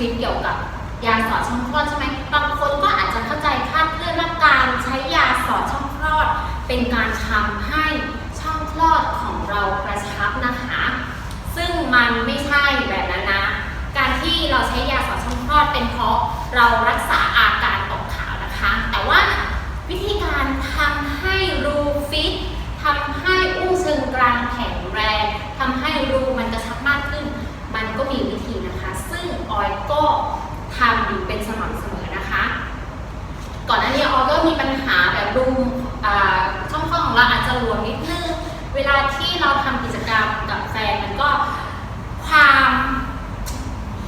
ลิปเกี่ยวกับยาสอดช่องคลอดใช่ไหมบางคนก็อาจจะเข้าใจคาดเคลื่อนว่าการใช้ยาสอดช่องคลอด เป็นการทำให้ช่องคลอดของเรากระชับนะคะ ซึ่งมันไม่ใช่แบบนั้นนะ การที่เราใช้ยาสอดช่องคลอดเป็นเพราะเรารักษาอาการตกขาวนะคะ แต่ว่าวิธีการทำให้รูฟิตทำให้อุ้งเชิงกรานแข็งแรงทำให้รูมันกระชับมากขึ้น มันก็มีวิธีนะคะ ซึ่งออยก็ทำอยู่เป็นสม่ำเสมอนะคะ ก่อนหน้านี้ออยก็มีปัญหาแบบรูอ่าช่องคลอดของเราอาจจะหลวมนิดนึง เวลาที่เราทำกิจกรรมกับแฟนมันก็ความ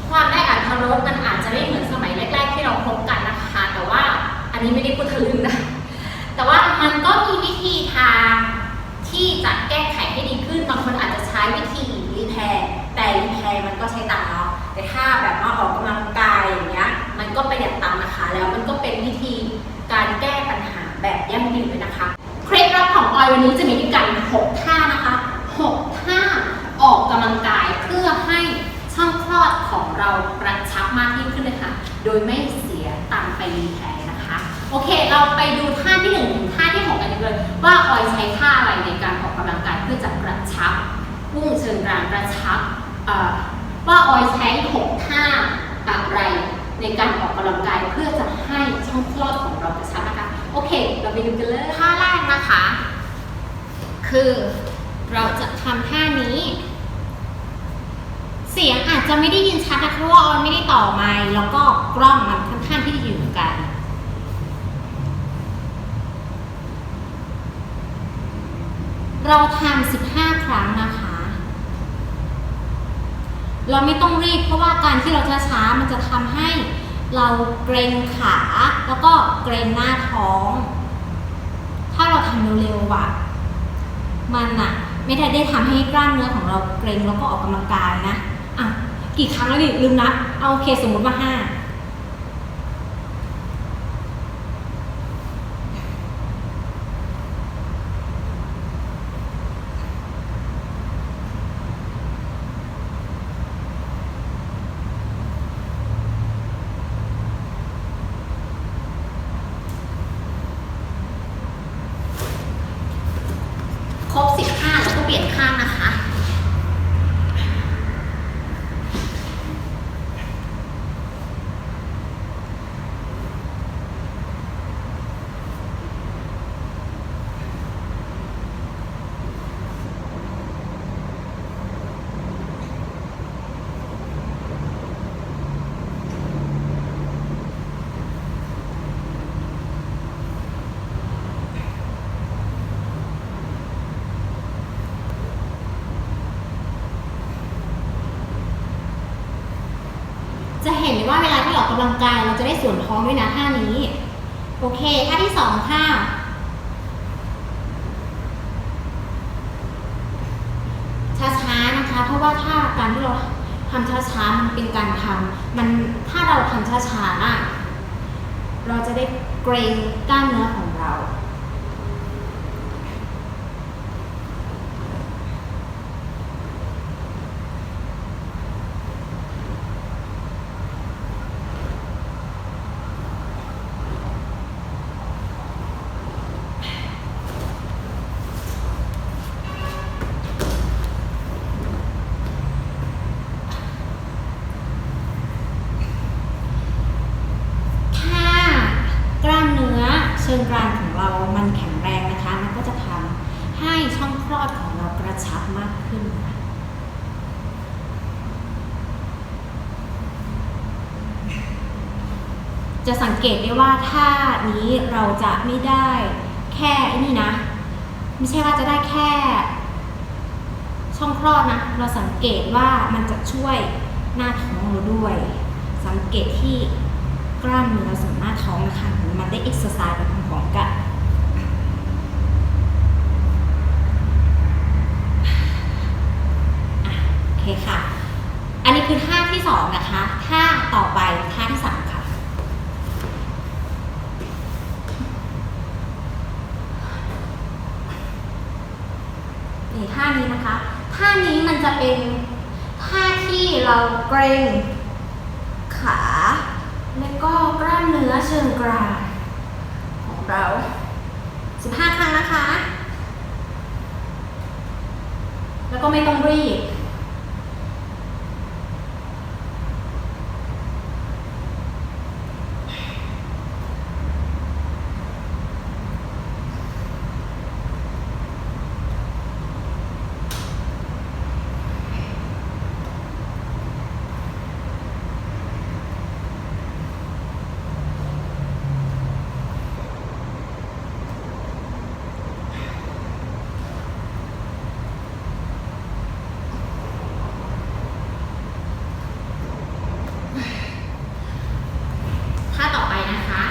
ความได้อัธรสมันอาจจะไม่เหมือนสมัยแรก ๆ ที่เราพบกันนะคะ แต่ว่าอั นนี้ไม่ได้พูดทะลึ่งนะ แต่ว่ามันก็มีวิธีทางที่จะแก้ไขให้ดีขึ้น บางคนอาจจะใช้วิธีรีแพร์แต่รีแพร์มันก็ใช้ตังค์เนาะ แต่ถ้าแบบว่าออกกำลังกายอย่างเงี้ย มันก็ประหยัดตังค์นะคะ แล้วมันก็เป็นวิธีการแก้ปัญหาแบบยั่งยืนด้วยนะคะ เคล็ดลับของออยวันนี้จะมีด้วยกัน 6 ท่านะคะ6ท่าออกกำลังกายเพื่อให้ช่องคลอดของเรากระชับมากยิ่งขึ้นเลยค่ะ โดยไม่ เราไปดูท่าที่1ถึงท่าที่6กันเลย ว่าออยใช้ท่าอะไรในการออกกำลังกายเพื่อจะกระชับพุ่งเชิงกรานกระชับว่าออยใช้6ท่าอะไรในการออกกำลังกายเพื่อจะให้ช่องคลอดของเรากระชับนะคะโอเค เราไปดูกันเลยท่าแรกนะคะ คือเราจะทำท่านี้ เสียงอาจจะไม่ได้ยินชัดนะเพราะว่าออนไม่ได้ต่อไมค์แล้วก็กล้องมันค่อนข้างที่จะอยู่กัน เราทำ15ครั้งนะคะ เราไม่ต้องรีบเพราะว่าการที่เราช้าๆมันจะทำให้เราเกรงขาแล้วก็เกรงหน้าท้อง ถ้าเราทำเร็วๆว่ะ มันอะไม่ได้ได้ทำให้กล้ามเนื้อของเราเกร็งแล้วก็ออกกำลังกายนะอะกี่ครั้งแล้วนี่ลืมนับเอาโอเคสมมติว่าห้าครบ15แล้วก็เปลี่ยนข้างนะคะ จะเห็ นเลยว่าเวลาที่ออกกำลังกายเราจะได้ส่วนท้องด้วยนะท่านี้ โอเคท่าที่สองค่ะช้าๆนะคะ เพราะว่าถ้าการที่เราทำช้าๆมันเป็นการทำมันถ้าเราทำช้าๆอะเราจะได้เกรงกล้ามเนื้อของเรา จะสังเกตได้ว่าท่านี้เราจะไม่ได้แค่นี่นะ ไม่ใช่ว่าจะได้แค่ ช่องคลอดนะ เราสังเกตว่ามันจะช่วยหน้าท้องเราด้วย สังเกตที่กล้ามเนื้อส่วนหน้าท้องนะคะมันได้เอ็กซ์ไซส์ไปพร้อมๆกันโอเคค่ะ อันนี้คือท่าที่ 2 นะคะ ท่าต่อไปท่าที่3 ท่านี้นะคะ ท่านี้มันจะเป็นท่าที่เราเกรงขา และก็กล้ามเนื้อเชิงกรานของเรา 15 ครั้งนะคะ แล้วก็ไม่ต้องรีบ ท่าต่อไปนะคะ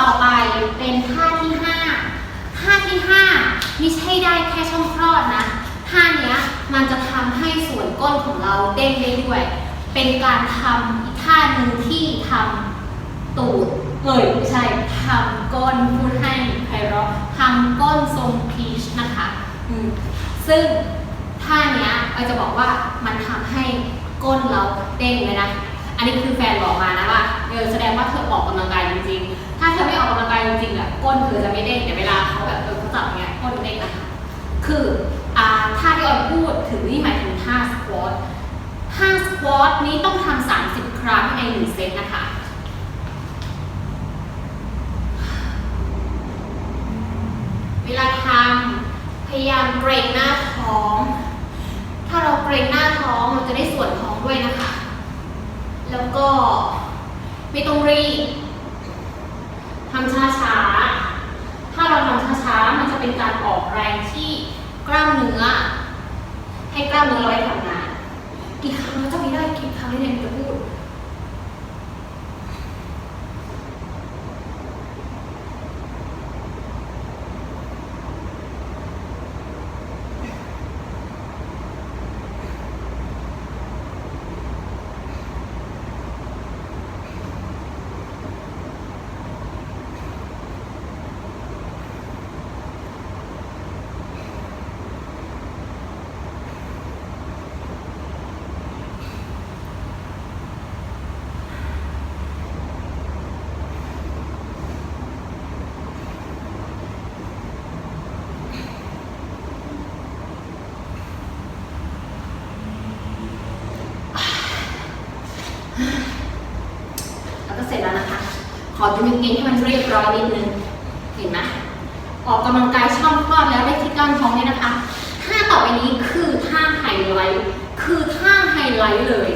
ต่อไป เป็นท่าที่5ท่าที่5ไม่ใช่ได้แค่ช่องคลอดนะท่าเนี้ยมันจะทำให้ส่วนก้นของเราเด้งได้ด้วย เป็นการทำอีกท่าหนึ่งที่ทำตูดเอ่ยไม่ใช่ทำก้นพูดให้ไพเราะทำก้นทรงพีชนะคะซึ่งท่าเนี้ยเราจะบอกว่ามันทำให้ก้นเราเด้งเลยนะ อันนี้คือแฟนบอกมานะว่า ออแสดงว่าเธอออกกำลังกายจริงๆ ถ้าเธอไม่ออกกำลังกายจริงๆอะก้นเธอจะไม่เด้งแต่เวลาเขาแบบเออเขาจับเงี้ยก้นเด้งนะคะคืออ่าท่าที่ออยพูดถึงนี่หมายถึงท่าสควอตท่าสควอตนี้ต้องทำ30 ครั้งในหนึ่งเซตนะคะเวลาทำพยายามเกรงหน้าท้อง ถ้าเราเกรงหน้าท้องเราจะได้ส่วนท้องด้วยนะคะ แล้วก็ ไม่ต้องรีบทำช้าๆ ถ้าเราทำช้าๆ มันจะเป็นการออกแรงที่กล้ามเนื้อ ให้กล้ามเนื้อเราได้ทำงาน กี่ครั้งเราจะไม่ได้กี่ครั้งที่เรนจะพูด แล้วก็เสร็จแล้วนะคะ ขอดู กางเกงให้มันเรียบร้อยนิดนึง เห็นไหมออกกำลังกายช่องคลอดแล้วได้ที่ก้ามท้องเนี่ยนะคะท่าต่อไปนี้คือท่าไฮไลท์ คือท่าไฮไลท์เลย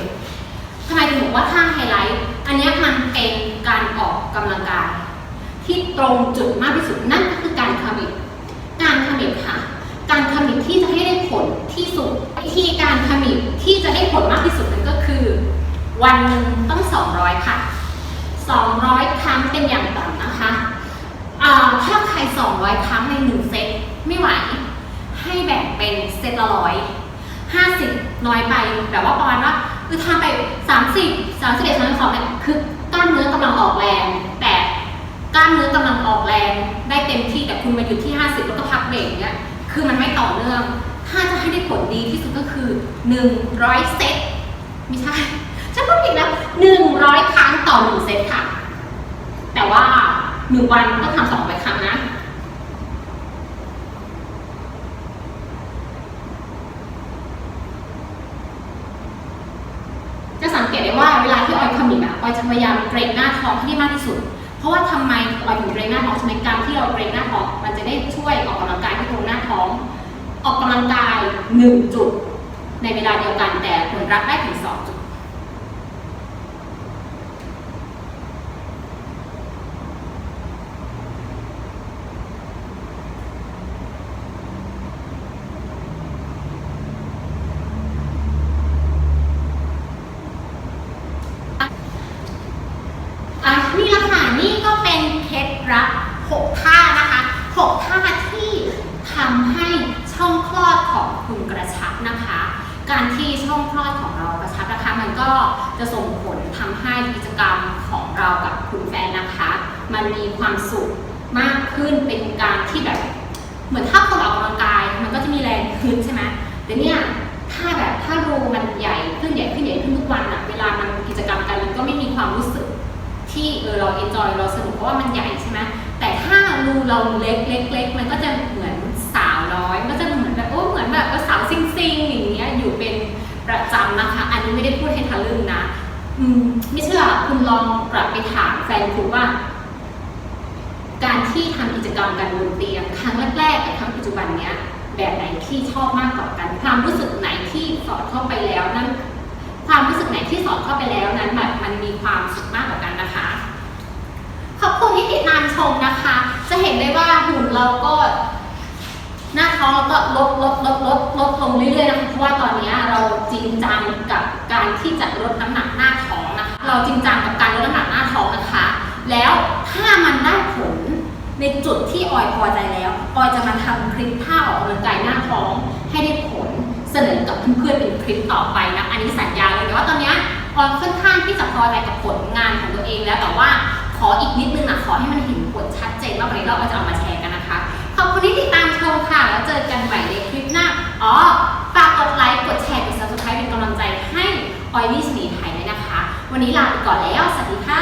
ทำไมถึงบอกว่าท่าไฮไลท์ อันนี้มันเป็นการออกกำลังกาย ที่ตรงจุดมากที่สุดนั่นก็คือการคามิบการคามิบค่ะ การคามิบที่จะให้ได้ผลที่สุดวิธีการคามิบที่จะได้ผลมากที่สุดนั่นก็คือ วันหนึ่งต้อง 200 ค่ะ 200 ครั้งเป็นอย่างต่ำนะคะอ่าถ้าใคร 200 ครั้งใน1เซตไม่ไหว ให้แบ่งเป็นเซตละร้อย50น้อยไปแบบว่าประมาณว่าคือทำไป30 31 32เนี่ยคือกล้ามเนื้อกำลังออกแรง แต่กล้ามเนื้อกำลังออกแรง ได้เต็มที่แต่คุณมาหยุดที่50แล้วก็พักเบรกเนี่ยคือมันไม่ต่อเนื่อง ถ้าจะให้ได้ผลดีที่สุดก็คือ100เซตไม่ใช่ ฉันพูดผิดแล้วหนึ่งร้อยครั้งต่อหนึ่งเซตค่ะ แต่ว่าหนึ่งวันต้องทำสองร้อยครั้งนะ จะสังเกตได้ว่าเวลาที่ออยขมิบอะออยจะพยายามเกรงหน้าท้องให้ได้มากที่สุด เพราะว่าทำไมออยถึงเกรงหน้าท้องใช่ไหมการที่เราเกรงหน้าท้องมันจะได้ช่วยออกกำลังกายที่ตรงหน้าท้อง ออกกำลังกายหนึ่งจุด ในเวลาเดียวกันแต่ผลลัพธ์ได้ถึงสองจุด คุณกระชับนะคะ การที่ช่องคลอดของเรากระชับนะคะ มันก็จะส่งผลทำให้ กิจกรรมของเรากับคุณแฟนนะคะ มันมีความสุขมากขึ้นเป็นการที่แบบ เหมือนถ้าคนออกกำลังกาย มันก็จะมีแรงขึ้นใช่ไหมแต่เนี่ยถ้าแบบถ้ารูมันใหญ่ขึ้นใหญ่ขึ้นใหญ่ขึ้นทุกวันอะเวลามันกิจกรรมกันมันก็ไม่มีความรู้สึกที่เออเราเอนจอยเราสนุกเพราะว่ามันใหญ่ใช่ไหมแต่ถ้ารูเราเล็กเล็กเล็กมันก็จะเหมือนสาวน้อยมันก็จะเหมือน อืม ไม่เชื่อคุณลองกลับไปถามแฟนคุณว่า การที่ทำกิจกรรมกันบนเตียงครั้งแรกๆกับครั้งปัจจุบันเนี้ย แบบไหนที่ชอบมากกว่ากัน ความรู้สึกไหนที่สอดเข้าไปแล้วนั่นความรู้สึกไหนที่สอดเข้าไปแล้วนั้นแบบมันมีความสุขมากกว่ากันนะคะขอบคุณที่ติดตามชมนะคะ จะเห็นได้ว่าหุ่นเราก็ หน้าท้องเราก็ลดลดลดลดลดลงเรื่อยๆนะคะเพราะว่าตอนนี้เราจริงจังกับการที่จะลดน้ำหนักหน้าท้องนะคะ เราจริงจังกับการลดน้ำหนักหน้าท้องนะคะ แล้วถ้ามันได้ผลในจุดที่ออยพอใจแล้วออยจะมาทำคลิปท่าออกกำลังกายหน้าท้องให้ได้ผลเสนอกับเพื่อนๆเป็นคลิปต่อไปนะอันนี้สัญญาเลยแต่ว่าตอนนี้ออยค่อนข้างที่จะพอใจกับผลงานของตัวเองแล้วแต่ว่าขออีกนิดนึงนะขอให้มันเห็นผลชัดเจนมากกว่านี้เราก็จะเอามาแชร์กันนะคะ ขอบคุณที่ติดตามชมค่ะ แล้วเจอกันใหม่ในคลิปหน้า อ๋อ ฝากกดไลค์ กดแชร์ กด subscribe เป็นกำลังใจให้ออยลี่ชนีไทยด้วยนะคะ วันนี้ลาไปก่อนแล้ว สวัสดีค่ะ